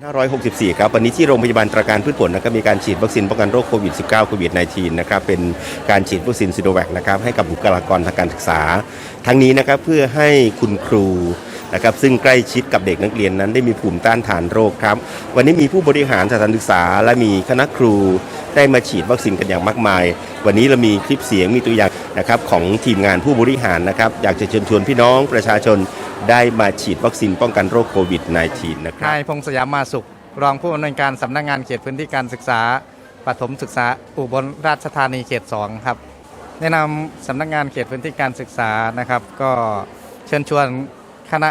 564 ครับ วันนี้ที่โรงพยาบาลตราการพืชผลนะครับมีการฉีดวัคซีนป้องกันโรคโควิด -19 โควิด -19 นะครับเป็นการฉีดวัคซีนซิโนแวคนะครับให้กับบุคลากรทางการศึกษา ทั้งนี้นะครับเพื่อให้คุณครูนะครับซึ่งใกล้ชิดกับเด็กนักเรียนนั้นได้มีภูมิต้านทานโรคครับ วันนี้มีผู้บริหารสถานศึกษา และมีคณะครูได้มาฉีดวัคซีนกันอย่างมากมาย วันนี้เรามีคลิปเสียงมีตัวอย่างนะครับของทีมงานผู้บริหารนะครับอยากจะเชิญชวนพี่น้องประชาชน ได้มาฉีดวัคซีนป้องกันโรคโควิด -19 นะครับนายพงษ์สยามมาสุข รองผู้อำนวยการสำนักงานเขตพื้นที่การศึกษาปฐมศึกษาอุบลราชธานีเขต 2 ครับ แนะนำสำนักงานเขตพื้นที่การศึกษานะครับ ก็เชิญชวนคณะ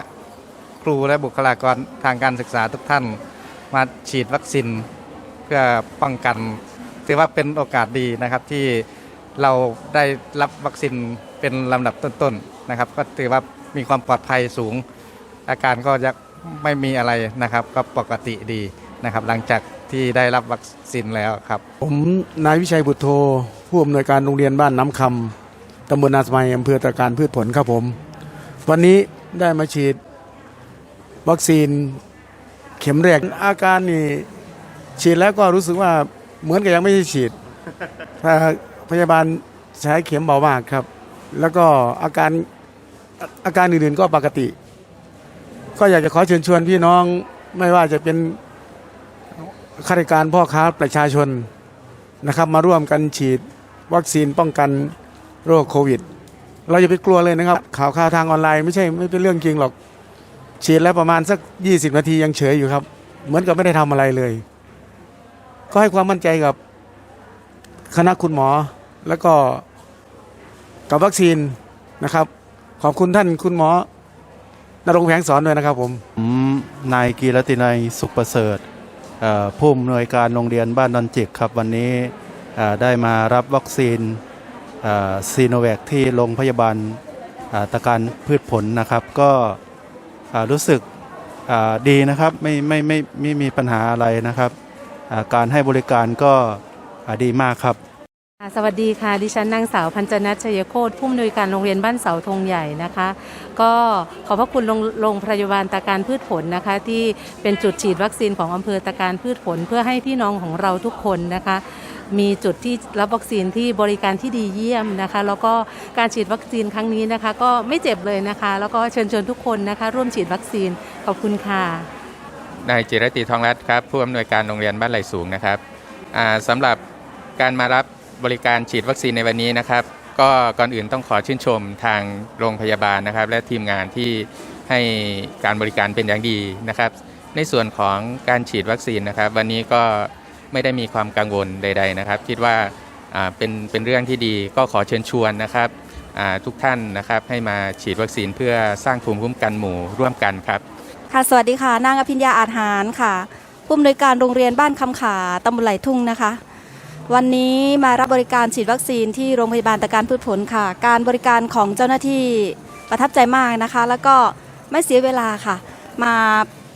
ครูและบุคลากรทางการศึกษาทุกท่าน มาฉีดวัคซีนเพื่อป้องกันถือว่าเป็นโอกาสดีนะครับที่เราได้รับวัคซีนเป็นลำดับต้นๆนะครับ ก็ถือว่า มีความปลอดภัยสูง อาการก็ยังไม่มีอะไรนะครับ ก็ปกติดีนะครับ หลังจากที่ได้รับวัคซีนแล้วครับ ผมนายวิชัยบุตรโทผู้อำนวยการโรงเรียนบ้านน้ำคำตำบลนาสมัยอำเภอตะการพืชผลครับผม วันนี้ได้มาฉีดวัคซีนเข็มแรกอาการนี่ฉีดแล้วก็รู้สึกว่าเหมือนกับยังไม่ได้ฉีดพยาบาลใช้เข็มเบามากครับ แล้วก็อาการ อาการอื่นๆก็ปกติ ก็อยากจะขอเชิญชวนพี่น้องไม่ว่าจะเป็นข้าราชการพ่อค้าประชาชนนะครับ มาร่วมกันฉีดวัคซีนป้องกันโรคโควิด เราอย่าไปกลัวเลยนะครับ ข่าวข่าวทางออนไลน์ไม่ใช่ไม่เป็นเรื่องจริงหรอก ฉีดแล้วประมาณสัก 20 นาทียังเฉยอยู่ครับ เหมือนกับไม่ได้ทำอะไรเลย ก็ให้ความมั่นใจกับคณะคุณหมอแล้วก็กับวัคซีนนะครับ ขอบคุณท่านคุณหมอนรงค์แผงสอนด้วยนะครับผมผมนายกีรตินัยสุขประเสริฐเอ่อผู้อำนวยการโรงเรียนบ้านดอนจิกครับวันนี้เอ่อได้มารับวัคซีนซีโนแวคที่โรงพยาบาลเอ่อตะการพืชผลนะครับ ก็เอ่อรู้สึกเอ่อดีนะครับไม่ไม่ไม่ไม่มีปัญหาอะไรนะครับเอ่อการให้บริการก็เอ่อดีมากครับ สวัสดีค่ะ ดิฉันนางสาวพันจนัทชัยโคตรผู้อำนวยการโรงเรียนบ้านเสาธงใหญ่นะคะ ก็ขอบพระคุณโรงพยาบาลตาการพืชผลนะคะ ที่เป็นจุดฉีดวัคซีนของอำเภอตาการพืชผล เพื่อให้พี่น้องของเราทุกคนนะคะ มีจุดที่รับวัคซีนที่บริการที่ดีเยี่ยมนะคะ แล้วก็การฉีดวัคซีนครั้งนี้นะคะ ก็ไม่เจ็บเลยนะคะ แล้วก็เชิญชวนทุกคนนะคะ ร่วมฉีดวัคซีนขอบคุณค่ะนายจิรติทองรัตน์ครับผู้อำนวยการโรงเรียนบ้านไหลสูงนะครับอ่าสำหรับการมารับ บริการฉีดวัคซีนในวันนี้นะครับ ก็ก่อนอื่นต้องขอชื่นชมทางโรงพยาบาลนะครับ และทีมงานที่ให้การบริการเป็นอย่างดีนะครับ ในส่วนของการฉีดวัคซีนนะครับ วันนี้ก็ไม่ได้มีความกังวลใด ๆนะครับ คิดว่าเป็นเป็นเรื่องที่ดีก็ขอเชิญชวนนะครับทุกท่านนะครับให้มาฉีดวัคซีนเพื่อสร้างภูมิคุ้มกันหมู่ร่วมกันครับค่ะสวัสดีค่ะ นางอภิญญาอาจหารค่ะผู้อำนวยการโรงเรียนบ้านคำขาตำบลไหลทุ่งนะคะ วันนี้มารับบริการฉีดวัคซีนที่โรงพยาบาลตะการพืชผลค่ะ การบริการของเจ้าหน้าที่ประทับใจมากนะคะ แล้วก็ไม่เสียเวลาค่ะ มา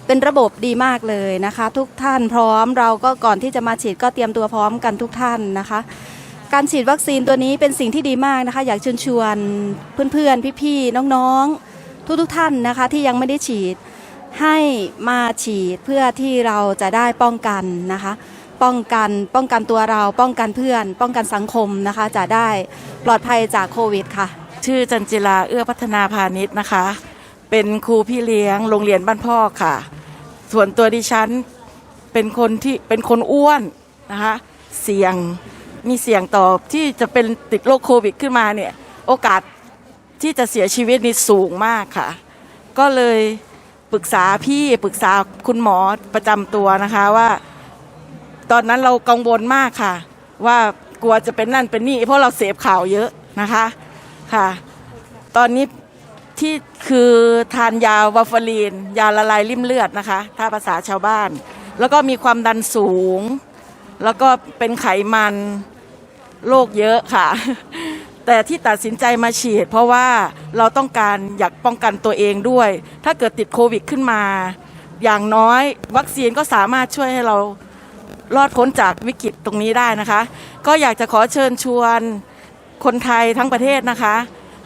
เป็นระบบดีมากเลยนะคะ ทุกท่านพร้อมเราก็ก่อนที่จะมาฉีดก็เตรียมตัวพร้อมกันทุกท่านนะคะ การฉีดวัคซีนตัวนี้เป็นสิ่งที่ดีมากนะคะ อยากเชิญชวนเพื่อนๆ พี่ๆ น้องๆ ทุกๆท่านนะคะที่ยังไม่ได้ฉีดให้มาฉีดเพื่อที่เราจะได้ป้องกันนะคะ ป้องกันป้องกันตัวเรา ป้องกันเพื่อน ป้องกันสังคมนะคะ จะได้ปลอดภัยจากโควิดค่ะ ชื่อจันจิลาเอื้อพัฒนาพาณิชย์นะคะ เป็นครูพี่เลี้ยงโรงเรียนบ้านพ่อค่ะ ส่วนตัวดิฉันเป็นคนที่เป็นคนอ้วนนะคะ เสี่ยงมีเสี่ยงต่อที่จะเป็นติดโรคโควิดขึ้นมาเนี่ย โอกาสที่จะเสียชีวิตนี่สูงมากค่ะ ก็เลยปรึกษาพี่ปรึกษาคุณหมอประจำตัวนะคะว่า ตอนนั้นเรากังวลมากค่ะ ว่ากลัวจะเป็นนั่นเป็นนี่เพราะเราเสพข่าวเยอะนะคะค่ะ ตอนนี้ที่คือทานยาวาฟารีน ยาละลายริ่มเลือดนะคะ ถ้าภาษาชาวบ้าน แล้วก็มีความดันสูง แล้วก็เป็นไขมันโรคเยอะค่ะ แต่ที่ตัดสินใจมาฉีด เพราะว่าเราต้องการอยากป้องกันตัวเองด้วย ถ้าเกิดติดโควิดขึ้นมา อย่างน้อย วัคซีนก็สามารถช่วยให้เรา รอดพ้นจากวิกฤตตรงนี้ได้นะคะ ก็อยากจะขอเชิญชวนคนไทยทั้งประเทศนะคะ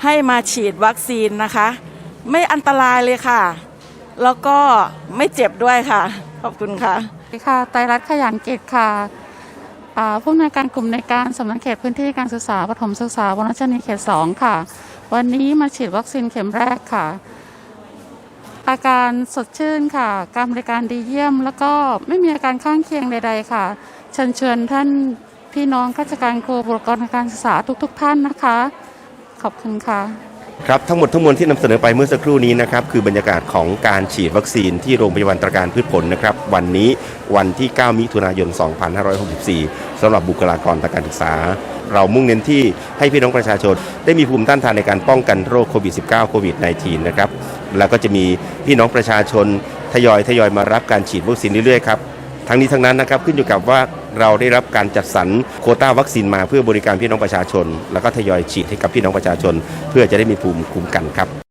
ให้มาฉีดวัคซีนนะคะ ไม่อันตรายเลยค่ะ แล้วก็ไม่เจ็บด้วยค่ะ ขอบคุณค่ะค่ะไตรรัตน์ขยันกิจค่ะผู้อำนวยการกลุ่มในการสำนักเขตพื้นที่การศึกษาปฐมศึกษาบรชนีเขต 2 ค่ะ วันนี้มาฉีดวัคซีนเข็มแรกค่ะ อาการสดชื่นค่ะ การบริการดีเยี่ยม แล้วก็ไม่มีอาการข้างเคียงใด ๆ ค่ะ เชิญชวนท่านพี่น้องข้าราชการครูบุคลากรทางการศึกษาทุก ๆ ท่านนะคะ ขอบคุณค่ะ ครับทั้งหมดทั้งมวลที่นำเสนอไปเมื่อสักครู่นี้นะครับ คือบรรยากาศของการฉีดวัคซีนที่โรงพยาบาลตราการพืชผลนะครับ วันนี้วันที่ 9 มิถุนายน 2564สำหรับบุคลากรทางการศึกษา เรามุ่งเน้นที่ให้พี่น้องประชาชน ได้มีภูมิต้านทานในการป้องกันโรคโควิด -19 โควิด -19 นะครับ แล้วก็จะมีพี่น้องประชาชนทยอยทยอยมารับการฉีดวัคซีนเรื่อยๆครับทั้งนี้ทั้งนั้นนะครับขึ้นอยู่กับว่าเราได้รับการจัดสรรโควต้าวัคซีนมาเพื่อบริการพี่น้องประชาชน แล้วก็ทยอยฉีดให้กับพี่น้องประชาชน เพื่อจะได้มีภูมิคุ้มกันครับ